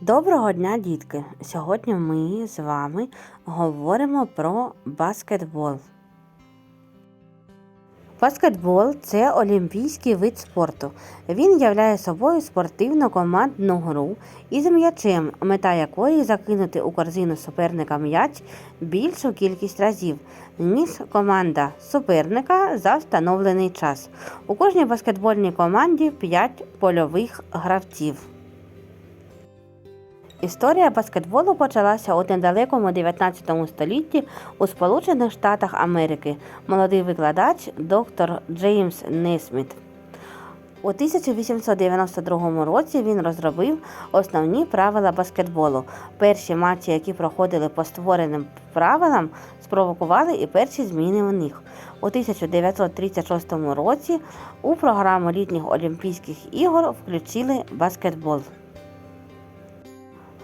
Доброго дня, дітки! Сьогодні ми з вами говоримо про баскетбол. Баскетбол це олімпійський вид спорту. Він являє собою спортивну командну гру із м'ячем, мета якої закинути у корзину суперника м'яч більшу кількість разів, ніж команда суперника за встановлений час. У кожній баскетбольній команді 5 польових гравців. Історія баскетболу почалася у недалекому 19 столітті у Сполучених Штатах Америки. Молодий викладач доктор Джеймс Несміт. У 1892 році він розробив основні правила баскетболу. Перші матчі, які проходили по створеним правилам, спровокували і перші зміни в них. У 1936 році у програму літніх Олімпійських ігор включили баскетбол.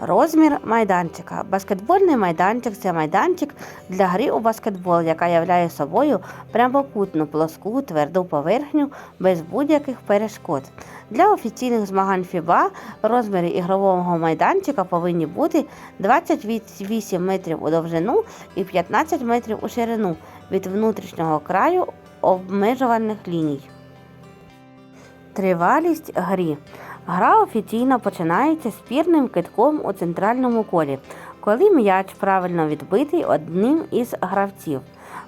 Розмір майданчика. Баскетбольний майданчик це майданчик для гри у баскетбол, яка являє собою прямокутну плоску тверду поверхню без будь-яких перешкод. Для офіційних змагань ФІБА розміри ігрового майданчика повинні бути 28 метрів у довжину і 15 метрів у ширину від внутрішнього краю обмежувальних ліній. Тривалість грі. Гра офіційно починається спірним китком у центральному колі, коли м'яч правильно відбитий одним із гравців.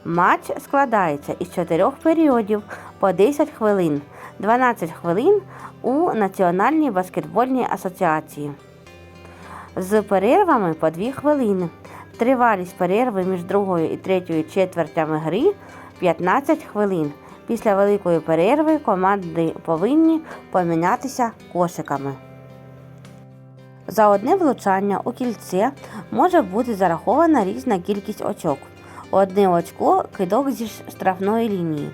Матч складається із чотирьох періодів по 10 хвилин, 12 хвилин у Національній баскетбольній асоціації. З перервами по 2 хвилини. Тривалість перерви між другою і третьою четвертями гри 15 хвилин. Після великої перерви команди повинні помінятися кошиками. За одне влучання у кільце може бути зарахована різна кількість очок. Одне очко кидок зі штрафної лінії,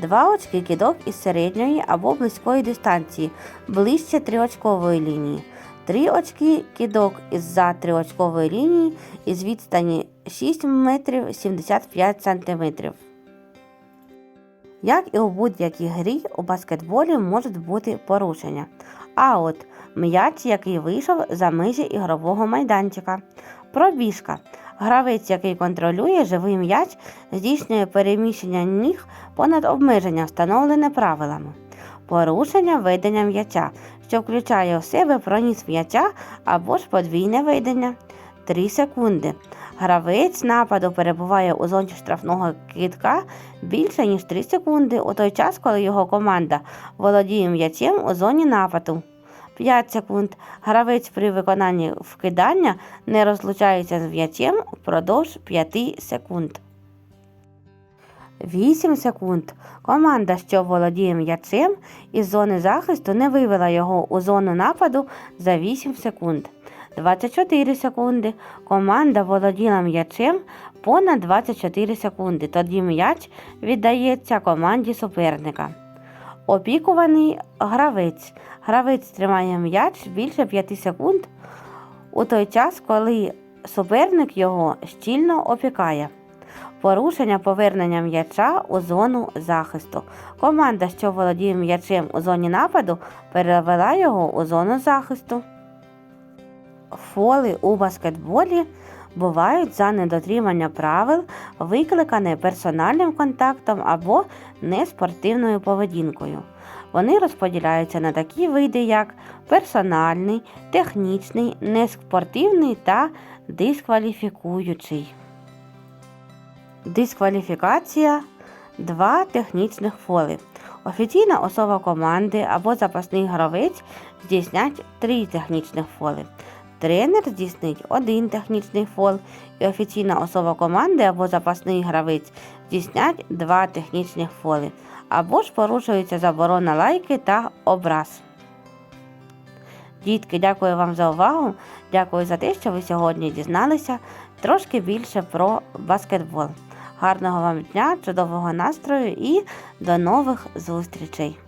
два очки кидок із середньої або близької дистанції, ближче триочкової лінії, три очки кидок із-за триочкової лінії із відстані 6 метрів 75 сантиметрів. Як і у будь-якій грі, у баскетболі можуть бути порушення. А от м'яч, який вийшов за межі ігрового майданчика. Пробіжка. Гравець, який контролює живий м'яч, здійснює переміщення ніг понад обмеження, встановлене правилами. Порушення ведення м'яча, що включає у себе проніс м'яча або ж подвійне ведення. 3 секунди. Гравець нападу перебуває у зоні штрафного китка більше ніж 3 секунди у той час, коли його команда володіє м'ячем у зоні нападу. 5 секунд. Гравець при виконанні вкидання не розлучається з м'ячем впродовж 5 секунд. 8 секунд. Команда, що володіє м'ячем із зони захисту, не вивела його у зону нападу за 8 секунд. 24 секунди. Команда володіла м'ячем понад 24 секунди. Тоді м'яч віддається команді суперника. Опікуваний гравець. Гравець тримає м'яч більше 5 секунд у той час, коли суперник його щільно опікає. Порушення повернення м'яча у зону захисту. Команда, що володіє м'ячем у зоні нападу, перевела його у зону захисту. Фоли у баскетболі бувають за недотримання правил, викликане персональним контактом або неспортивною поведінкою. Вони розподіляються на такі види, як персональний, технічний, неспортивний та дискваліфікуючий. Дискваліфікація два технічних фоли. Офіційна особа команди або запасний гравець здійснять три технічних фоли. Тренер здійснить один технічний фол, і офіційна особа команди або запасний гравець здійснять два технічних фоли, або ж порушується заборона лайки та образ. Дітки, дякую вам за увагу. Дякую за те, що ви сьогодні дізналися трошки більше про баскетбол. Гарного вам дня, чудового настрою і до нових зустрічей!